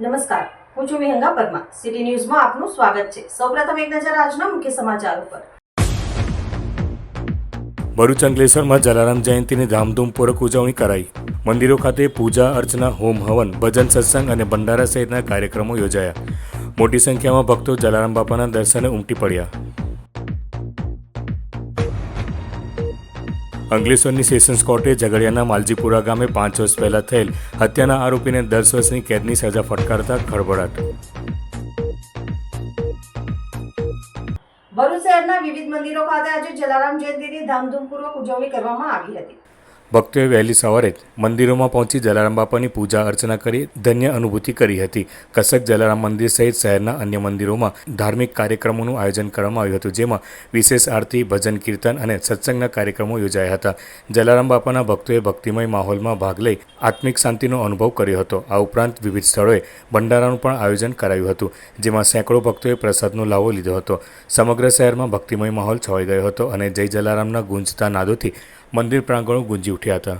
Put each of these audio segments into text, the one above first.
નમસ્કાર. હું છું વિહંગા પરમાર. સિટી ન્યૂઝમાં આપનું સ્વાગત છે. સૌપ્રથમ એક નજર આજના મુખ્ય સમાચાર ઉપર. ભરૂચ અંકલેશ્વરમાં જલારામ જયંતિની ધામધૂમપૂર્વક ઉજવણી કરાઈ. મંદિરો ખાતે પૂજા, અર્ચના, હોમ હવન, ભજન, સત્સંગ અને ભંડારા સહિતના કાર્યક્રમો યોજાયા. મોટી સંખ્યામાં ભક્તો જલારામ બાપાના દર્શને ઉમટી પડ્યા. અંકલેશ્વરની સેશન્સ કોર્ટે ઝઘડિયાના માલજીપુરા ગામે પાંચ વર્ષ પહેલા થયેલ હત્યાના આરોપીને દસ વર્ષની કેદની સજા ફટકારતા ખળભળાટ. ભરૂચ શહેરના વિવિધ મંદિરો ખાતે આજે જલારામ જયંતિની ધામધૂમપૂર્વક ઉજવણી કરવામાં આવી હતી. ભક્તોએ વહેલી સવારે જ મંદિરોમાં પહોંચી જલારામ બાપાની પૂજા અર્ચના કરી ધન્ય અનુભૂતિ કરી હતી. કસક જલારામ મંદિર સહિત શહેરના અન્ય મંદિરોમાં ધાર્મિક કાર્યક્રમોનું આયોજન કરવામાં આવ્યું હતું, જેમાં વિશેષ આરતી, ભજન, કીર્તન અને સત્સંગના કાર્યક્રમો યોજાયા હતા. જલારામ બાપાના ભક્તોએ ભક્તિમય માહોલમાં ભાગ લઈ આત્મિક શાંતિનો અનુભવ કર્યો હતો. આ ઉપરાંત વિવિધ સ્થળોએ ભંડારાનું પણ આયોજન કરાયું હતું, જેમાં સેંકડો ભક્તોએ પ્રસાદનો લાવો લીધો હતો. સમગ્ર શહેરમાં ભક્તિમય માહોલ છવાઈ ગયો હતો અને જય જલારામના ગુંજતા નાદોથી મંદિર પ્રાંગણો ગુંજી ઉઠ્યા હતા.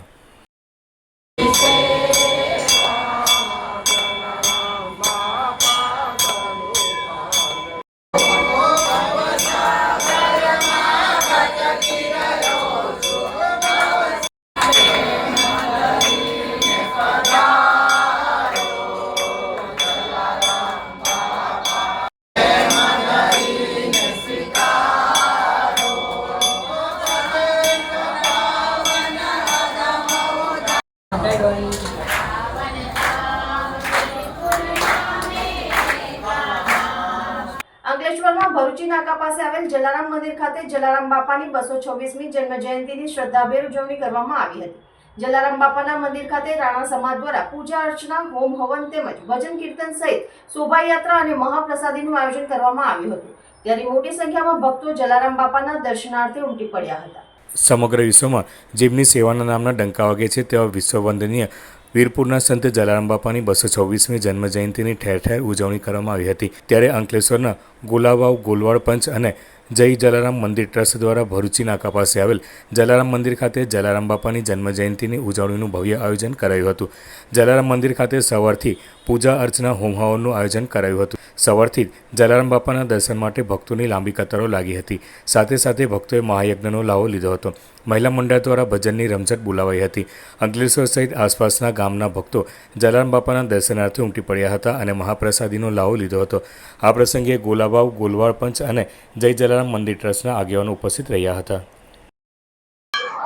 બાપાની બસો છવ્વીસમી જન્મ જયંતિની શ્રદ્ધાભેર ઉજવણી કરવામાં આવી હતી. જલારામ બાપાના મંદિર ખાતે રાણા સમાજ દ્વારા પૂજા અર્ચના, હોમ હવન તેમજ ભજન કીર્તન સહિત શોભાયાત્રા અને મહાપ્રસાદીનું આયોજન કરવામાં આવ્યું હતું. ત્યારે મોટી સંખ્યામાં ભક્તો જલારામ બાપાના દર્શનાર્થે ઉમટી પડ્યા હતા. સમગ્ર વિશ્વમાં જેમની સેવાના નામના ડંકા વાગે છે, તેવા વિશ્વવંદનીય વીરપુરના સંત જલારામ બાપાની બસો છવ્વીસમી જન્મ જયંતિની ઠેર ઠેર ઉજવણી કરવામાં આવી હતી. ત્યારે અંકલેશ્વરના ગોલાવાવ, ગોલવાડ પંચ અને જય જલારામ મંદિર ટ્રસ્ટ દ્વારા ભરૂચી નાકા પાસે આવેલ જલારામ મંદિર ખાતે જલારામ બાપાની જન્મજયંતિની ઉજવણીનું ભવ્ય આયોજન કરાયું હતું. જલારામ મંદિર ખાતે સવારથી પૂજા અર્ચના હોમહાવનનું આયોજન કરાયું હતું. સવારથી જ જલારામ બાપાના દર્શન માટે ભક્તોની લાંબી કતારો લાગી હતી. સાથે સાથે ભક્તોએ મહાયજ્ઞનો લાવો લીધો હતો. મહિલા મંડળ દ્વારા ભજનની રમઝટ બોલાવાઈ હતી. અંકલેશ્વર સહિત આસપાસના ગામના ભક્તો જલારામ બાપાના દર્શનાર્થે ઉમટી પડ્યા હતા અને મહાપ્રસાદીનો લાવો લીધો હતો. આ પ્રસંગે ગોલાબાવ, ગોલવાડ પંચ અને જય જલારામ મંદિર ટ્રસ્ટના આગેવાનો ઉપસ્થિત રહ્યા હતા.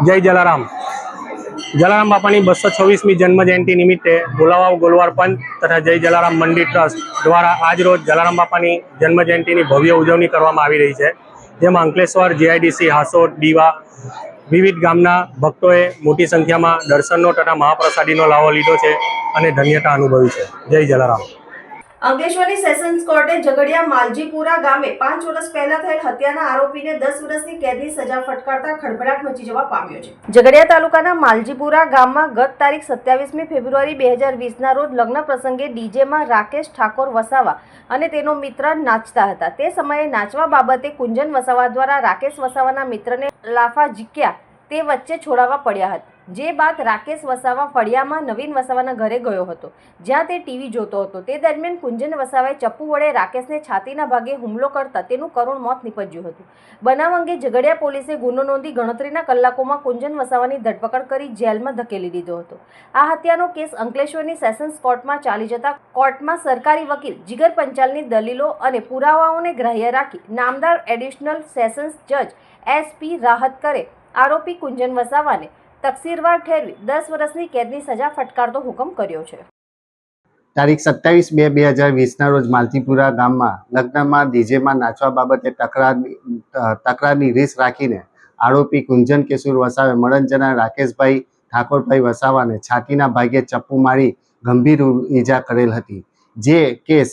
જય જલારામ. જલારામ બાપાની બસો છવ્વીસમી જન્મ જયંતિ નિમિત્તે ગોલાવાવ ગોલવાર પંચ તથા જય જલારામ મંદિર ટ્રસ્ટ દ્વારા આજ રોજ જલારામ બાપાની જન્મ જયંતિની ભવ્ય ઉજવણી કરવામાં આવી રહી છે. જેમાં અંકલેશ્વર જીઆઈડીસી હાસોટ, દીવા વિવિધ ગામના ભક્તોએ મોટી સંખ્યામાં દર્શનનો તથા મહાપ્રસાદીનો લાવો લીધો છે અને ધન્યતા અનુભવી છે. જય જલારામ. અંકલેશ્વરની સેશન્સ કોર્ટે ઝઘડિયા માલજીપુરા ગામે પાંચ વર્ષ પહેલા થયેલ હત્યાના આરોપીને દસ વર્ષની કેદની સજા ફટકારતા ખળભળાટ મચી જવા પામ્યો છે. ઝઘડિયા તાલુકાના માલજીપુરા ગામમાં ગત તારીખ સત્યાવીસમી ફેબ્રુઆરી બે હજાર વીસના રોજ લગ્ન પ્રસંગે ડીજેમાં રાકેશ ઠાકોર વસાવા અને તેનો મિત્ર નાચતા હતા. તે સમયે નાચવા બાબતે કુંજન વસાવા દ્વારા રાકેશ વસાવાના મિત્રને લાફા ઝીક્યા તે વચ્ચે છોડાવવા પડ્યા હતા. જે બાદ રાકેશ વસાવા ફળિયામાં નવીન વસાવાના ઘરે ગયો હતો. જ્યાં તે ટીવી જોતો હતો. તે દરમિયાન કુંજન વસાવાએ ચપ્પુ વડે રાકેશને છાતીના ભાગે હુમલો કરતા તેનું કરુણ મોત નીપજ્યું હતું. બનાવ અંગે ઝઘડિયા પોલીસે ગુનો નોંધી ગણતરીના કલાકોમાં કુંજન વસાવાની ધરપકડ કરી જેલમાં ધકેલી દીધો હતો. આ હત્યાનો કેસ અંકલેશ્વરની સેશન્સ કોર્ટમાં ચાલી જતા કોર્ટમાં સરકારી વકીલ જીગર પંચાલની દલીલો અને પુરાવાઓને ગ્રાહ્ય રાખી નામદાર એડિશનલ સેશન્સ જજ એસ પી રાહત કરે. આરોપી કુંજન વસાવાને તકસીરવાર ઠેરવી દસ વર્ષની કેદની સજા ફટકારતો હુકમ કર્યો છે. તારીખ સત્તાવીસ બે બે હજાર વીસના રોજ માલતીપુરા ગામમાં લગ્નમાં ડીજેમાં નાચવા બાબતે તકરાર તકરારની રીસ રાખીને આરોપી કુંજન કેશુર વસાવે મળંજના રાકેશભાઈ ઠાકોરભાઈ વસાવાને છાતીના ભાગે ચપ્પુ મારી ગંભીર ઈજા કરેલ હતી. જે કેસ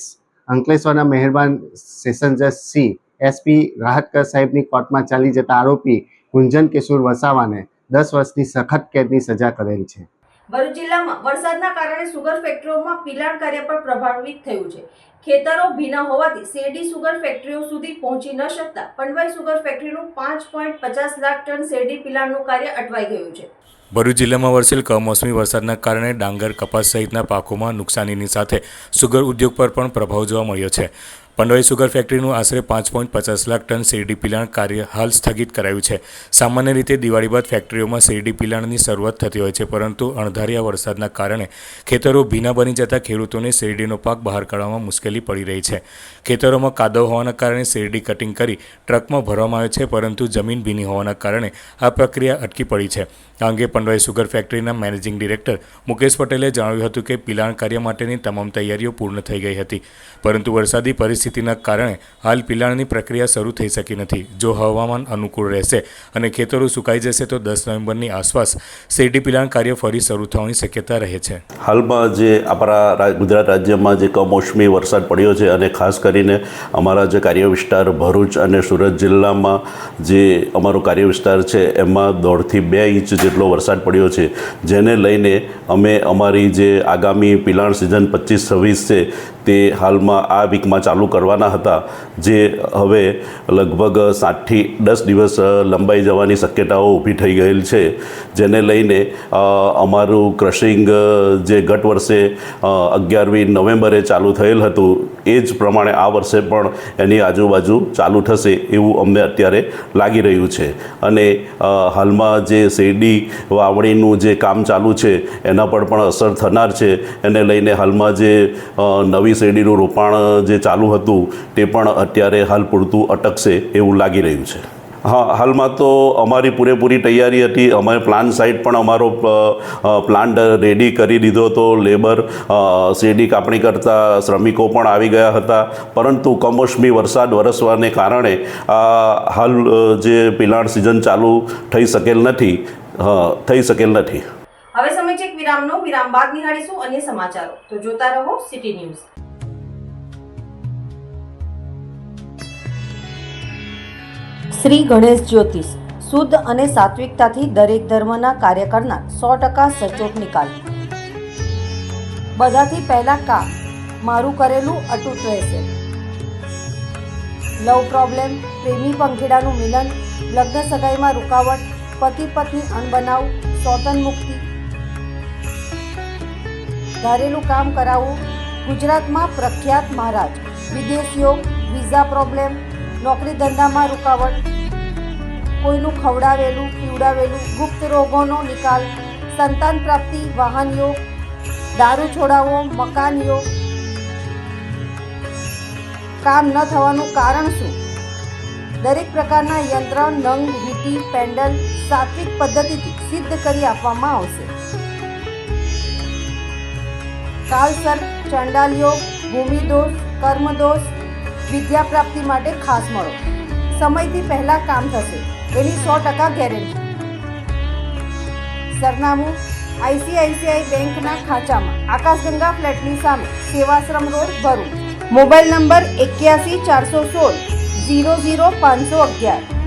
અંકલેશ્વરના મહેરબાન સેશન જજ સી એસપી રાહતકર સાહેબની કોર્ટમાં ચાલી જતા આરોપી ગુંજન કેશુર વસાવાને દસ વર્ષની સખત કેદની સજા કરેલ છે. ભરૂચ જિલ્લામાં વરસાદના કારણે સુગર ફેક્ટરીઓમાં પિલાણ કાર્ય પર પ્રભાવિત થયું છે. ખેતરો ભીના હોવાથી શેરડી સુગર ફેક્ટરીઓ સુધી પહોંચી ન શકતા પંડવાઈ સુગર ફેક્ટરીનું પાંચ પોઈન્ટ પચાસ લાખ ટન શેરડી પિલાણનું કાર્ય અટવાઈ ગયું છે. ભરૂચ જિલ્લામાં વરસેલ કમોસમી વરસાદના કારણે ડાંગર કપાસ સહિતના પાકોમાં નુકસાનીની સાથે સુગર ઉદ્યોગ પર પણ પ્રભાવ જોવા મળ્યો છે. પંડોઈ સુગર ફેક્ટરીનું આશરે પાંચ પોઈન્ટ પચાસ લાખ ટન શેરડી પિલાણ કાર્ય હાલ સ્થગિત કરાયું છે. સામાન્ય રીતે દિવાળી બાદ ફેક્ટરીઓમાં શેરડી પિલાણની શરૂઆત થતી હોય છે, પરંતુ અણધાર્યા વરસાદના કારણે ખેતરો ભીના બની જતા ખેડૂતોને શેરડીનો પાક બહાર કાઢવામાં મુશ્કેલી પડી રહી છે. ખેતરોમાં કાદવ હોવાના કારણે શેરડી કટિંગ કરી ટ્રકમાં ભરવામાં આવે છે, પરંતુ જમીન ભીની હોવાના કારણે આ પ્રક્રિયા અટકી પડી છે. આ અંગે પંડવાઈ સુગર ફેક્ટરીના મેનેજિંગ ડિરેક્ટર મુકેશ પટેલે જણાવ્યું હતું કે પિલાણ કાર્ય માટેની તમામ તૈયારીઓ પૂર્ણ થઈ ગઈ હતી, પરંતુ વરસાદી પરિસ્થિતિના કારણે હાલ પિલાણની પ્રક્રિયા શરૂ થઈ શકી નથી. જો હવામાન અનુકૂળ રહેશે અને ખેતરો સુકાઈ જશે તો દસ નવેમ્બરની આસપાસ શેરડી પિલાણ કાર્ય ફરી શરૂ થવાની શક્યતા રહે છે. હાલમાં જે આપણા ગુજરાત રાજ્યમાં જે કમોસમી વરસાદ પડ્યો છે અને ખાસ કરીને અમારા જે કાર્ય વિસ્તાર ભરૂચ અને સુરત જિલ્લામાં જે અમારો કાર્ય વિસ્તાર છે, એમાં દોઢથી બે ઇંચ જેટલો વરસાદ પડ્યો છે. જેને લઈને અમે અમારી જે આગામી પિલાણ સિઝન પચીસ છવ્વીસ છે, તે હાલમાં આ વીકમાં ચાલુ કરવાના હતા, જે હવે લગભગ સાતથી દસ દિવસ લંબાઈ જવાની શક્યતાઓ ઊભી થઈ ગયેલ છે. જેને લઈને અમારું ક્રશિંગ જે ગત વર્ષે અગિયારમી નવેમ્બરે ચાલુ થયેલ હતું, એ જ પ્રમાણે આ વર્ષે પણ એની આજુબાજુ ચાલુ થશે એવું અમને અત્યારે લાગી રહ્યું છે. અને હાલમાં જે શેરડી વાવણીનું જે કામ ચાલુ છે, એના પર પણ અસર થનાર છે. એને લઈને હાલમાં જે નવી શેરડીનું રોપાણ જે ચાલુ હતું, તે પણ અત્યારે હાલ પૂરતું અટકશે એવું લાગી રહ્યું છે. હા, હાલમાં તો અમારી પૂરેપૂરી તૈયારી હતી. અમે પ્લાન સાઇટ પણ અમારો પ્લાન્ટ રેડી કરી દીધો હતો. લેબર શેરડી કાપણી કરતા શ્રમિકો પણ આવી ગયા હતા. પરંતુ કમોસમી વરસાદ વરસવાને કારણે હાલ જે પિલાણ સિઝન ચાલુ થઈ શકેલ નથી. થઈ શકેલ નથી. હવે સમય છે વિરામનો. વિરામ બાદ નિહાળીશું અન્ય સમાચારો. તો જોતા રહો સિટી ન્યૂઝ. શ્રી ગણેશ જ્યોતિષ શુદ્ધ અને સાત્વિકતાથી દરેક ધર્મના કાર્ય કરનાર સો ટકા સચોટ નિકાલ. બધાથી પહેલા કા મારું કરેલું અતૂટ રહેશે. લવ પ્રોબ્લેમ પ્રેમી પંખીડાનું મિલન લગ્ન સગાઈમાં રૂકાવટ પતિ પત્ની અણબનાવ સોતન મુક્તિ. ધારેલું કામ કરાવવું ગુજરાતમાં પ્રખ્યાત મહારાજ, વિદેશીઓ વિઝા પ્રોબ્લેમ નોકરી ધંધામાં રૂકાવટ, કોઈનું ખવડાવેલું, પીવડાવેલું, ગુપ્ત રોગોનો નિકાલ, સંતાન પ્રાપ્તિ વાહન યોગ દારૂ છોડાવવો મકાન યોગ કામ ન થવાનું કારણ શું? દરેક પ્રકારના યંત્ર, નંગ વીટી પેન્ડલ સાત્વિક પદ્ધતિથી સિદ્ધ કરી આપવામાં આવશે. કાલસર ચંડાલ યોગ ભૂમિદોષ, કર્મદોષ વિદ્યા પ્રાપ્તિ માટે ખાસ મળો. સમયથી પહેલા કામ થશે. એની સો ટકા ગેરંટી. સરનામું આઈસીઆઈસીઆઈ બેંકના ખાંચામાં. આકાશગંગા ફ્લેટની સામે Sevashram road Bharuch. Mobile number એક્યાસી ચારસો સોળ, ઝીરો ઝીરો પાંચસો અગિયાર.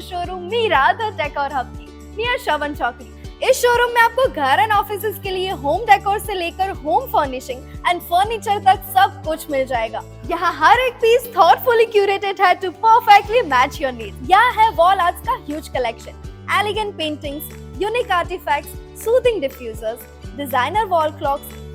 Furniture showroom Meera the Decor Hub की नियर श्रवण चौकड़ी इस शोरूम में आपको घर एंड ऑफ़िस के लिए होम डेकोर से लेकर होम फर्निशिंग एंड फर्नीचर तक सब कुछ मिल जाएगा. यहाँ हर एक पीस थॉटफुली क्यूरेटेड है to perfectly match your need यहाँ है वॉल आर्ट्स का huge collection elegant paintings unique artifacts soothing diffusers designer wall clocks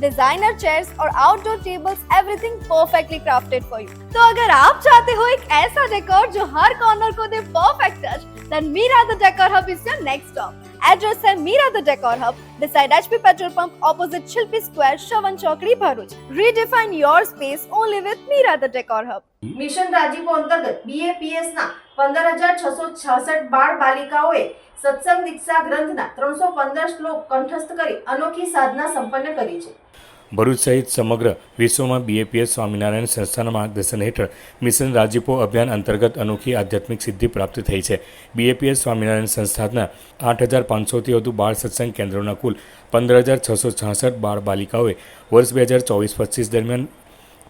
designer chairs और outdoor tables everything perfectly crafted for you तो अगर आप चाहते हो एक ऐसा डेकोर जो हर कॉर्नर को दे perfect touch then Meera the decor hub is your next stop address છે Meera the Decor Hub beside HP petrol pump opposite Shilpi Square, Shavan Chowkri, Bharuch. Redefine your space only with Meera the Decor Hub. Mission રાજીવો અંતર્ગત BAPS ના પંદર હજાર છસો છાસઠ બાળ બાલિકાઓએ સત્સંગ દીક્ષા ગ્રંથના ત્રણસો પંદર શ્લોક કંઠસ્થ કરી અનોખી સાધના સંપન્ન કરી છે ભરૂચ સહિત સમગ્ર વિશ્વમાં બીએપીએસ સ્વામિનારાયણ સંસ્થાના માર્ગદર્શન હેઠળ મિશન રાજીપો અભિયાન અંતર્ગત અનોખી આધ્યાત્મિક સિદ્ધિ પ્રાપ્ત થઈ છે. બીએપીએસ સ્વામિનારાયણ સંસ્થાના આઠ હજાર પાંચસોથી વધુ બાળ સત્સંગ કેન્દ્રોના કુલ પંદર હજાર છસો છાસઠ બાળ બાલિકાઓએ વર્ષ બે હજાર ચોવીસ પચીસ દરમિયાન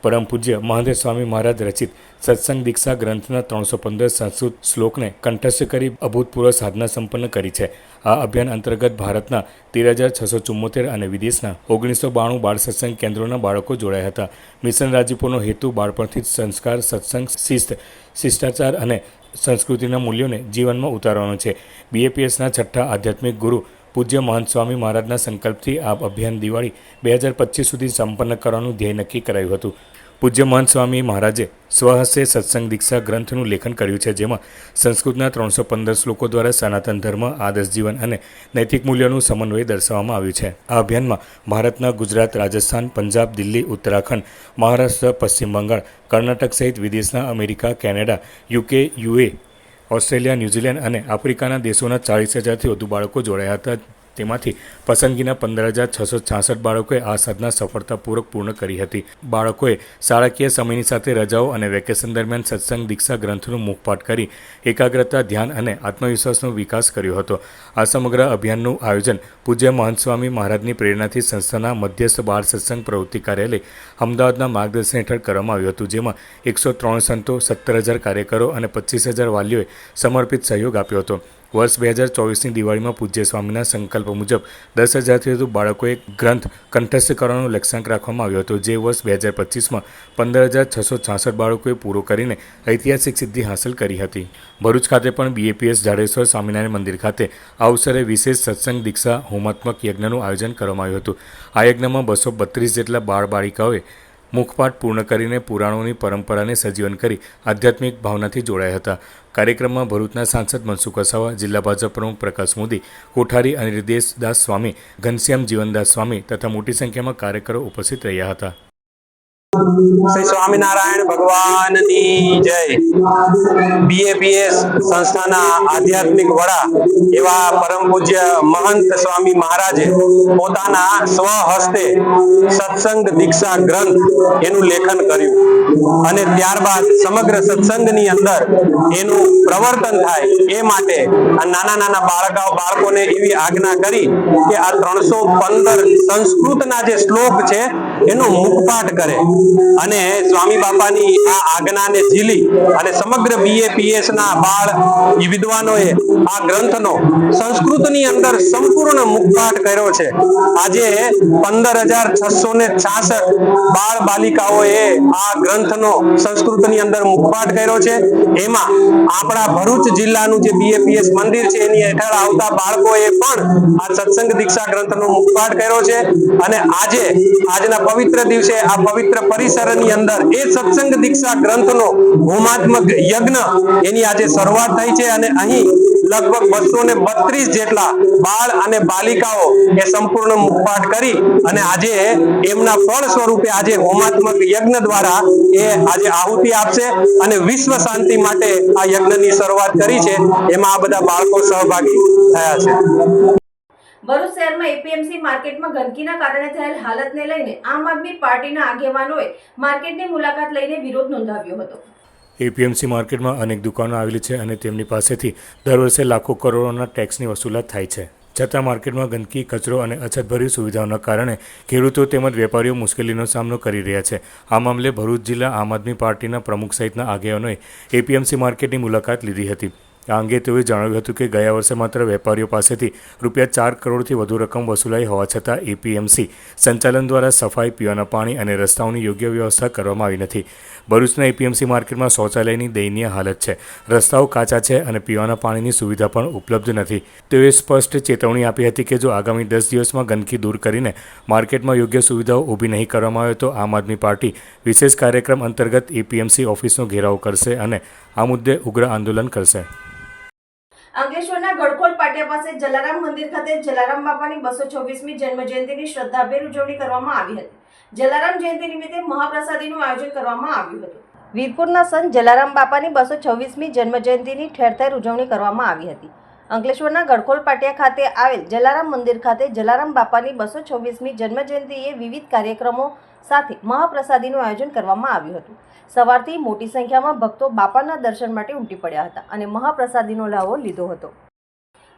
પરમ પૂજ્ય મહાદેવ સ્વામી મહારાજ રચિત સત્સંગ દીક્ષા ગ્રંથના ત્રણસો પંદર સંસ્કૃત શ્લોકને કંઠસ્થ કરી અભૂતપૂર્વ સાધના સંપન્ન કરી છે. આ અભિયાન અંતર્ગત ભારતના તેર હજાર છસો ચુમ્મોતેર અને વિદેશના ઓગણીસો બાણું બાળ સત્સંગ કેન્દ્રોના બાળકો જોડાયા હતા. મિશન રાજીપોનો હેતુ બાળપણથી જ સંસ્કાર, સત્સંગ, શિસ્ત, શિષ્ટાચાર અને સંસ્કૃતિના મૂલ્યોને જીવનમાં ઉતારવાનો છે. બીએપીએસના છઠ્ઠા આધ્યાત્મિક ગુરુ પૂજ્ય મહંત સ્વામી મહારાજના સંકલ્પથી આ અભિયાન દિવાળી બે હજાર પચીસ સુધી સંપન્ન કરવાનું ધ્યેય નક્કી કરાયું હતું. પૂજ્ય મહંત સ્વામી મહારાજે સ્વહસ્તે સત્સંગ દીક્ષા ગ્રંથનું લેખન કર્યું છે, જેમાં સંસ્કૃતના ત્રણસો પંદર શ્લોકો દ્વારા સનાતન ધર્મ, આદર્શ જીવન અને નૈતિક મૂલ્યોનું સમન્વય દર્શાવવામાં આવ્યું છે. આ અભિયાનમાં ભારતના ગુજરાત, રાજસ્થાન, પંજાબ, દિલ્હી, ઉત્તરાખંડ, મહારાષ્ટ્ર, પશ્ચિમ બંગાળ, કર્ણાટક સહિત વિદેશના America, Canada, UK, UAE Australia New Zealand અને આફ્રિકાના દેશોના ચાળીસ હજારથી વધુ બાળકો જોડાયા હતા. તેમાંથી પસંદગીના પંદર હજાર છસો છાસઠ બાળકોએ આ સાધના સફળતાપૂર્વક પૂર્ણ કરી હતી. બાળકોએ શાળાકીય સમયની સાથે રજાઓ અને વેકેશન દરમિયાન સત્સંગ, દીક્ષા ગ્રંથનું મુખપાઠ કરી, એકાગ્રતા, ધ્યાન અને આત્મવિશ્વાસનો વિકાસ કર્યો હતો. આ સમગ્ર અભિયાનનું આયોજન પૂજ્ય મહંત સ્વામી મહારાજની પ્રેરણાથી સંસ્થાના મધ્યસ્થ બાળ સત્સંગ પ્રવૃત્તિ કાર્યાલય અમદાવાદના માર્ગદર્શન હેઠળ કરવામાં આવ્યું હતું, જેમાં એકસો ત્રણ સંતો, સત્તર હજાર કાર્યકરો અને પચીસ હજાર વાલીઓએ સમર્પિત સહયોગ આપ્યો હતો. વર્ષ બે હજાર ચોવીસની દિવાળીમાં પૂજ્ય સ્વામીના સંકલ્પ મુજબ દસ હજારથી વધુ બાળકોએ ગ્રંથ કંઠસ્થ કરવાનો લક્ષ્યાંક રાખવામાં આવ્યો હતો, જે વર્ષ બે હજાર પચીસમાં પંદર હજાર છસો છાસઠ બાળકોએ પૂરો કરીને ઐતિહાસિક સિદ્ધિ હાંસલ કરી હતી. ભરૂચ ખાતે પણ બીએપીએસ જાડેશ્વર સ્વામિનારાયણ મંદિર ખાતે આ અવસરે વિશેષ સત્સંગ, દીક્ષા, હોમાત્મક યજ્ઞનું આયોજન કરવામાં આવ્યું હતું. આ યજ્ઞમાં બસો બત્રીસ જેટલા બાળ બાળિકાઓએ મુખપાઠ પૂર્ણ કરીને પુરાણોની પરંપરાને સજીવન કરી આધ્યાત્મિક ભાવનાથી જોડાયા હતા. કાર્યક્રમમાં ભરૂચના સાંસદ મનસુખ વસાવા, જિલ્લા ભાજપ પ્રમુખ પ્રકાશ મોદી, કોઠારી અને દાસ સ્વામી, ઘનશ્યામ જીવનદાસ સ્વામી તથા મોટી સંખ્યામાં કાર્યકરો ઉપસ્થિત રહ્યા હતા. શ્રી સ્વામિનારાયણ ભગવાનની જય. બીએપીએસ સંસ્થાના આધ્યાત્મિક વડા એવા પરમ પૂજ્ય મહંત સ્વામી મહારાજે પોતાના સ્વહસ્તે સત્સંગ દીક્ષા ગ્રંથ એનું લેખન કર્યું. અને ત્યારબાદ સમગ્ર સત્સંગની અંદર એનું પ્રવર્તન થાય એ માટે આ નાના નાના બાળકાઓ, બાળકોને એવી આજ્ઞા કરી કે આ ત્રણસો પંદર સંસ્કૃતના જે શ્લોક છે એનો મુખપાઠ કરે. અને સ્વામી બાપાની આ આજ્ઞાને ઝીલી અને સમગ્ર બીએપીએસ ના બાળ વિદ્વાનોએ આ ગ્રંથનો સંસ્કૃતની અંદર સંપૂર્ણ મુખપાઠ કર્યો છે. આજે પંદર હજાર છસો ને છાસઠ બાળ બાલિકાઓએ આ ગ્રંથનો સંસ્કૃતની અંદર મુખપાઠ કર્યો છે. એમાં આપણા ભરૂચ જિલ્લાનું જે બીએપીએસ મંદિર છે, એની હેઠળ આવતા બાળકોએ પણ આ સત્સંગ દીક્ષા ગ્રંથનો મુખપાઠ કર્યો છે. અને આજે, આજના પવિત્ર દિવસે આ પવિત્ર પરિસરની અંદર એ સત્સંગ દીક્ષા ગ્રંથનો હોમાત્મક યજ્ઞ એની આજે શરૂઆત થઈ છે અને અહીં લગભગ બસો ને બત્રીસ જેટલા બાળ અને બાલિકાઓ એ સંપૂર્ણ મુખપાઠ કરી અને આજે એમના ફળ સ્વરૂપે આજે હોમાત્મક યજ્ઞ દ્વારા એ આજે આહુતિ આપશે અને વિશ્વ શાંતિ માટે આ યજ્ઞની શરૂઆત કરી છે. એમાં આ બધા બાળકો સહભાગી થયા છે. ભરૂચ શહેરમાં એપીએમસી માર્કેટમાં ગંદકીના કારણે થયેલ હાલતને લઈને આમ આદમી પાર્ટીના આગેવાનોએ માર્કેટની મુલાકાત લઈને વિરોધ નોંધાવ્યો હતો. એપીએમસી માર્કેટમાં અનેક દુકાનો આવેલી છે અને તેમની પાસેથી દર વર્ષે લાખો કરોડોના ટેક્સની વસૂલાત થાય છે. છતાં માર્કેટમાં ગંદકી, કચરો અને અછતભરી સુવિધાઓના કારણે ખેડૂતો તેમજ વેપારીઓ મુશ્કેલીનો સામનો કરી રહ્યા છે. આ મામલે ભરૂચ જિલ્લા આમ આદમી પાર્ટીના પ્રમુખ સહિતના આગેવાનોએ એપીએમસી માર્કેટની મુલાકાત લીધી હતી. આ અંગે તેઓએ જણાવ્યું હતું કે ગયા વર્ષે માત્ર વેપારીઓ પાસેથી રૂપિયા ચાર કરોડથી વધુ રકમ વસૂલાઈ હોવા છતાં એપીએમસી સંચાલન દ્વારા સફાઈ, પીવાના પાણી અને રસ્તાઓની યોગ્ય વ્યવસ્થા કરવામાં આવી નથી. ભરૂચના એપીએમસી માર્કેટમાં શૌચાલયની દયનીય હાલત છે. રસ્તાઓ કાચા છે અને પીવાના પાણીની સુવિધા પણ ઉપલબ્ધ નથી. તેઓએ સ્પષ્ટ ચેતવણી આપી હતી કે જો આગામી દસ દિવસમાં ગંદકી દૂર કરીને માર્કેટમાં યોગ્ય સુવિધાઓ ઊભી નહીં કરવામાં આવે તો આમ આદમી પાર્ટી વિશેષ કાર્યક્રમ અંતર્ગત એપીએમસી ઓફિસનો ઘેરાવ કરશે અને આ મુદ્દે ઉગ્ર આંદોલન કરશે. અંકલેશ્વરના ગડખોલ પાટિયા પાસે જલારામ મંદિર ખાતે જલારામ બાપાની બસો છવ્વીસમી જન્મ જયંતિની શ્રદ્ધાભેર ઉજવણી કરવામાં આવી હતી. જલારામ જયંતિ નિમિત્તે મહાપ્રસાદીનું આયોજન કરવામાં આવ્યું હતું. વીરપુરના સંત જલારામ બાપાની બસો છવ્વીસમી જન્મ જયંતિની ઠેર ઠેર ઉજવણી કરવામાં આવી હતી. અંકલેશ્વરના ગડખોલ પાટિયા ખાતે આવેલ જલારામ મંદિર ખાતે જલારામ બાપાની બસો છવ્વીસમી જન્મ જયંતિએ વિવિધ કાર્યક્રમો સાથે મહાપ્રસાદીનું આયોજન કરવામાં આવ્યું હતું. સવારથી મોટી સંખ્યામાં ભક્તો બાપાના દર્શન માટે ઉમટી પડ્યા હતા અને મહાપ્રસાદીનો લાવો લીધો હતો.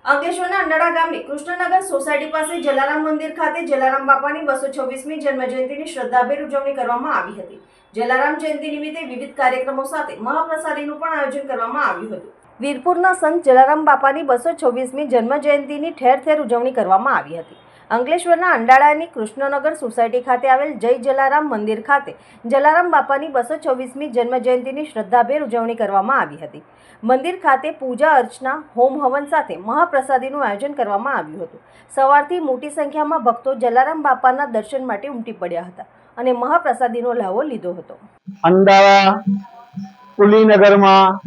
અંકલેશ્વરના અંડાળા ગામની કૃષ્ણનગર સોસાયટી પાસે જલારામ મંદિર ખાતે જલારામ બાપાની બસો છવ્વીસમી જન્મજયંતિની શ્રદ્ધાભેર ઉજવણી કરવામાં આવી હતી. જલારામ જયંતિ નિમિત્તે વિવિધ કાર્યક્રમો સાથે મહાપ્રસાદીનું પણ આયોજન કરવામાં આવ્યું હતું. વીરપુરના સંત જલારામ બાપાની બસો છવ્વીસમી જન્મ જયંતિની ઠેર ઠેર ઉજવણી કરવામાં આવી હતી. અંકલેશ્વરના અંડાળાની કૃષ્ણનગર સોસાયટી ખાતે આવેલ જય જલારામ મંદિર ખાતે જલારામ બાપાની બસો છવ્વીસમી જન્મજયંતિની શ્રદ્ધાભેર ઉજવણી કરવામાં આવી હતી. મંદિર ખાતે પૂજા અર્ચના, હોમ હવન સાથે મહાપ્રસાદીનું આયોજન કરવામાં આવ્યું હતું. સવારથી મોટી સંખ્યામાં ભક્તો જલારામ બાપાના દર્શન માટે ઉમટી પડ્યા હતા અને મહાપ્રસાદીનો લાવો લીધો હતો. અંડાળા કુલીનગરમાં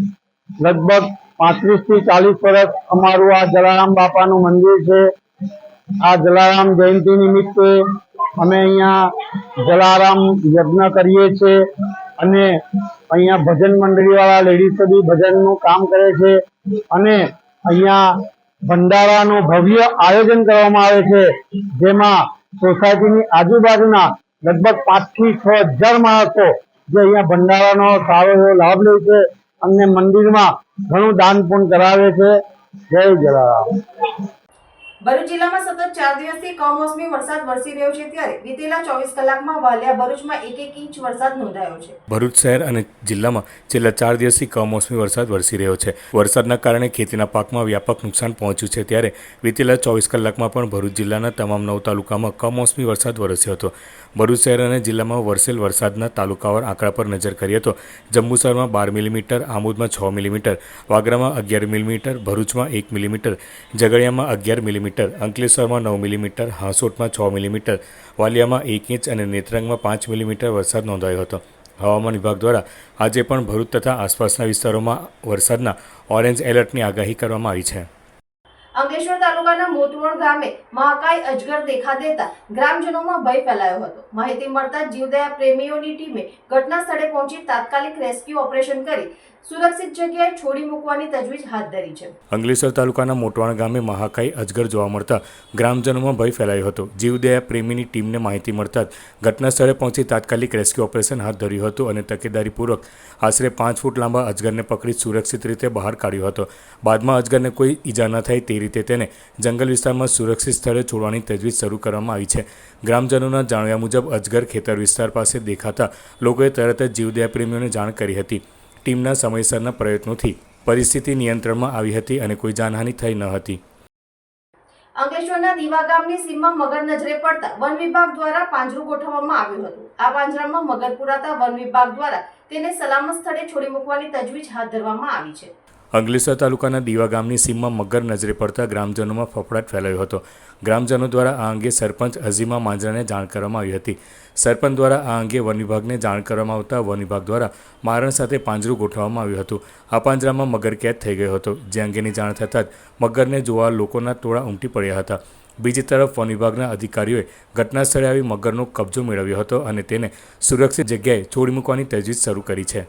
લગભગ પાંત્રીસથી ચાલીસ વર્ષ અમારું આ જલારામ બાપાનું મંદિર છે. આ જલારામ જયંતિ નિમિત્તે અમે અહીંયા જલારામ યજ્ઞ કરીએ છીએ અને અહીંયા ભજન મંડળીવાળા લેડીઝો બી ભજનનું કામ કરે છે અને અહીંયા ભંડારાનું ભવ્ય આયોજન કરવામાં આવે છે, જેમાં સોસાયટીની આજુબાજુના લગભગ પાંચથી છ હજાર માણસો જે અહીંયા ભંડારાનો સારો એવો લાભ લે છે અને મંદિરમાં ઘણું દાન પણ કરાવે છે. જય જલારામ. ભરૂચ જિલ્લામાં સતત ચાર દિવસથી કમોસમી વરસાદ વરસી રહ્યો છે ત્યારે બીતેલા ચોવીસ કલાકમાં વાલિયા ભરૂચમાં એક એક ઇંચ વરસાદ નોંધાયો છે. ભરૂચ શહેર અને જિલ્લામાં છેલ્લા ચાર દિવસથી કમોસમી વરસાદ વરસી રહ્યો છે. વરસાદના કારણે ખેતીના પાકમાં વ્યાપક નુકસાન પહોંચ્યું છે ત્યારે વીતેલા ચોવીસ કલાકમાં પણ ભરૂચ જિલ્લાના તમામ નવ તાલુકામાં કમોસમી વરસાદ વરસ્યો હતો. ભરૂચ શહેર અને જિલ્લામાં વરસેલ વરસાદના તાલુકાવાર આંકડા પર નજર કરીએ તો જંબુસરમાં બાર મિલીમીટર, આમોદમાં છ મિલીમીટર, વાગરામાં અગિયાર મિલીમીટર, ભરૂચમાં એક મિલીમીટર, ઝઘડિયામાં અગિયાર મિલીમીટર અંકલેશ્વરમાં નવ મિલીમીટર, હાંસોટમાં છ મિલીમીટર, વાલિયામાં એક ઇંચ અને નેત્રંગમાં પાંચ મિલીમીટર વરસાદ નોંધાયો હતો. હવામાન વિભાગ દ્વારા આજે પણ ભરૂચ તથા આસપાસના વિસ્તારોમાં વરસાદના ઓરેન્જ એલર્ટની આગાહી કરવામાં આવી છે. અંકલેશ્વર તાલુકાના મોતરોણ ગામે મહાકાય અજગર દેખા દેતા ગ્રામજનોમાં ભય ફેલાયો હતો. માહિતી મળતા જીવદયા પ્રેમીઓની ટીમે ઘટના સ્થળે પહોંચી તાત્કાલિક રેસ્ક્યુ ઓપરેશન કરી સુરક્ષિત જગ્યાએ છોડી મૂકવાની તજવીજ હાથ ધરી છે. અંગલેસર તાલુકાના મોટવાણ ગામે મહાકાય અજગર જોવા મળતા ગ્રામજનોમાં ભય ફેલાયો હતો. જીવદયા પ્રેમીની ટીમને માહિતી મળતા જ ઘટના સ્થળે પહોંચી તાત્કાલિક રેસ્ક્યુ ઓપરેશન હાથ ધર્યું હતું અને તકેદારીપૂર્વક આશરે પાંચ ફૂટ લાંબા અજગરને પકડી સુરક્ષિત રીતે બહાર કાઢ્યો હતો. બાદમાં અજગરને કોઈ ઈજા ન થાય તે રીતે તેને જંગલ વિસ્તારમાં સુરક્ષિત સ્થળે છોડવાની તજવીજ શરૂ કરવામાં આવી છે. ગ્રામજનોના જાણ્યા મુજબ અજગર ખેતર વિસ્તાર પાસે દેખાતા લોકોએ તરત જ જીવદયા પ્રેમીઓને જાણ કરી હતી. ટીમના સમયસરના પ્રયત્નોથી પરિસ્થિતિ નિયંત્રણમાં આવી હતી અને કોઈ જાનહાનિ થઈ ન હતી. અંકલેશ્વરના દીવા ગામની સીમમાં મગર નજરે પડતા વન વિભાગ દ્વારા પાંજરું ગોઠવવામાં આવ્યું હતું. આ પાંજરામાં મગર પુરાતા વન વિભાગ દ્વારા તેને સલામત સ્થળે છોડી મૂકવાની તજવીજ હાથ ધરવામાં આવી છે. અંકલેશ્વર તાલુકાના દીવા ગામની સીમમાં મગર નજરે પડતા ગ્રામજનોમાં ફફડાટ ફેલાયો હતો. ગ્રામજનો દ્વારા આ અંગે સરપંચ અઝીમા માંજરાને જાણ કરવામાં આવી હતી. સરપંચ દ્વારા આ અંગે વન વિભાગને જાણ કરવામાં આવતા વન વિભાગ દ્વારા મારણ સાથે પાંજરું ગોઠવવામાં આવ્યું હતું. આ પાંજરામાં મગર કેદ થઈ ગયો હતો. જે અંગેની જાણ થતાં જ મગરને જોવા લોકોના ટોળા ઉમટી પડ્યા હતા. બીજી તરફ વન વિભાગના અધિકારીઓએ ઘટના સ્થળે આવી મગરનો કબજો મેળવ્યો હતો અને તેને સુરક્ષિત જગ્યાએ છોડી મૂકવાની તજવીજ શરૂ કરી છે.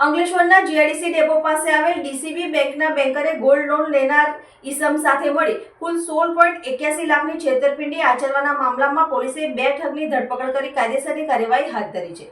અંકલેશ્વરના જીઆઈડીસી ડેપો પાસે આવેલ ડીસીબી બેંકના બેંકરે ગોલ્ડ લોન લેનાર ઈસમ સાથે મળી કુલ સોળ પોઈન્ટ એક્યાસી લાખની છેતરપિંડી આચરવાના મામલામાં પોલીસે બે ઠગની ધરપકડ કરી કાયદેસરની કાર્યવાહી હાથ ધરી છે.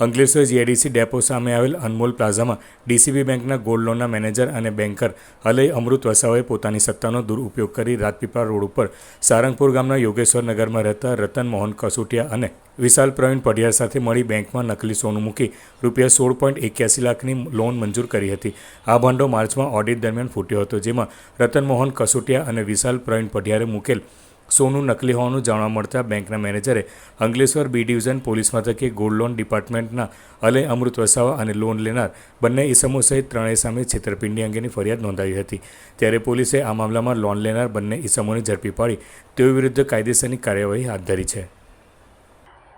અંકલેશ્વર જીઆઈડીસી ડેપો સામે આવેલ અનમોલ પ્લાઝામાં ડીસીબી બેંકના ગોલ્ડ લોનના મેનેજર અને બેન્કર અલય અમૃત વસાવાએ પોતાની સત્તાનો દુરુપયોગ કરી રાજપીપળા રોડ ઉપર સારંગપુર ગામના યોગેશ્વર નગરમાં રહેતા રતન મોહન કસુટિયા અને વિશાલ પ્રવીણ પડિયાર સાથે મળી બેંકમાં નકલી સોનું મૂકી રૂપિયા સોળ પોઈન્ટ એક્યાસી લાખની લોન મંજૂર કરી હતી. આ ભંડો માર્ચમાં ઓડિટ દરમિયાન ફૂટ્યો હતો, જેમાં રતન મોહન કસુટિયા અને વિશાલ પ્રવીણ પડિયારે મૂકેલ સોનું નકલી હોવાનું જાણવા મળતા બેંકના મેનેજરે અંકલેશ્વર બી ડિવિઝન પોલીસ મથકે ગોલ્ડ લોન ડિપાર્ટમેન્ટના અલય અમૃત વસાવા અને લોન લેનાર બંને ઇસમો સહિત ત્રણેય સામે છેતરપિંડી અંગેની ફરિયાદ નોંધાવી હતી. ત્યારે પોલીસે આ મામલામાં લોન લેનાર બંને ઇસમોને ઝડપી પાડી તેઓ વિરુદ્ધ કાયદેસરની કાર્યવાહી હાથ ધરી છે.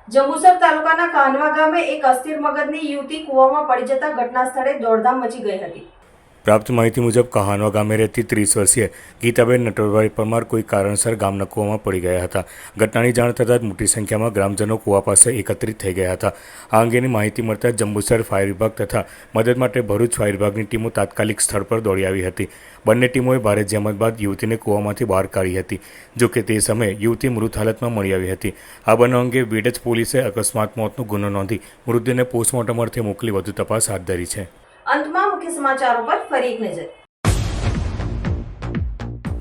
જંબુસર તાલુકાના કાનવા ગામે એક અસ્થિર મગજની યુવતી કૂવામાં પડી જતા ઘટના સ્થળે દોડધામ મચી ગઈ હતી. પ્રાપ્ત માહિતી મુજબ કહાનવા ગામે રહેતી ત્રીસ વર્ષીય ગીતાબેન નટવરભાઈ પરમાર કોઈ કારણસર ગામના કૂવામાં પડી ગયા હતા. ઘટનાની જાણ થતાં જ મોટી સંખ્યામાં ગ્રામજનો કૂવા પાસે એકત્રિત થઈ ગયા હતા. આ અંગેની માહિતી મળતા જંબુસર ફાયર વિભાગ તથા મદદ માટે ભરૂચ ફાયર વિભાગની ટીમો તાત્કાલિક સ્થળ પર દોડી આવી હતી. બંને ટીમોએ ભારે જહેમત બાદ યુવતીને કૂવામાંથી બહાર કાઢી હતી, જો કે તે સમયે યુવતી મૃત હાલતમાં મળી આવી હતી. આ બનાવ અંગે વિડજ પોલીસે અકસ્માત મોતનો ગુનો નોંધી મૃતદેહને પોસ્ટમોર્ટમ અર્થે મોકલી વધુ તપાસ હાથ ધરી છે. અંતમાં મુખ્ય સમાચારો પર ફરી એક નજર.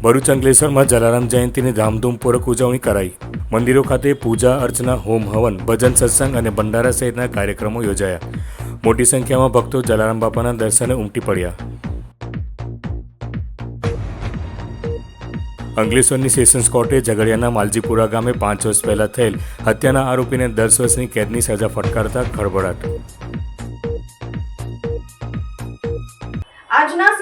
ભરૂચ અંકલેશ્વરમાં જલારામ જયંતિની ધામધૂમપૂર્વક ઉજવણી કરાઈ. મંદિરો ખાતે પૂજા અર્ચના, હોમ હવન, ભજન સત્સંગ અને ભંડારા સહિતના કાર્યક્રમો યોજાયા. મોટી સંખ્યામાં ભક્તો જલારામ બાપાના દર્શને ઉમટી પડ્યા. અંકલેશ્વરની સેશન્સ કોર્ટે ઝઘડિયાના માલજીપુરા ગામે પાંચ વર્ષ પહેલા થયેલ હત્યાના આરોપીને દસ વર્ષની કેદની સજા ફટકારતા ખળભળાટ.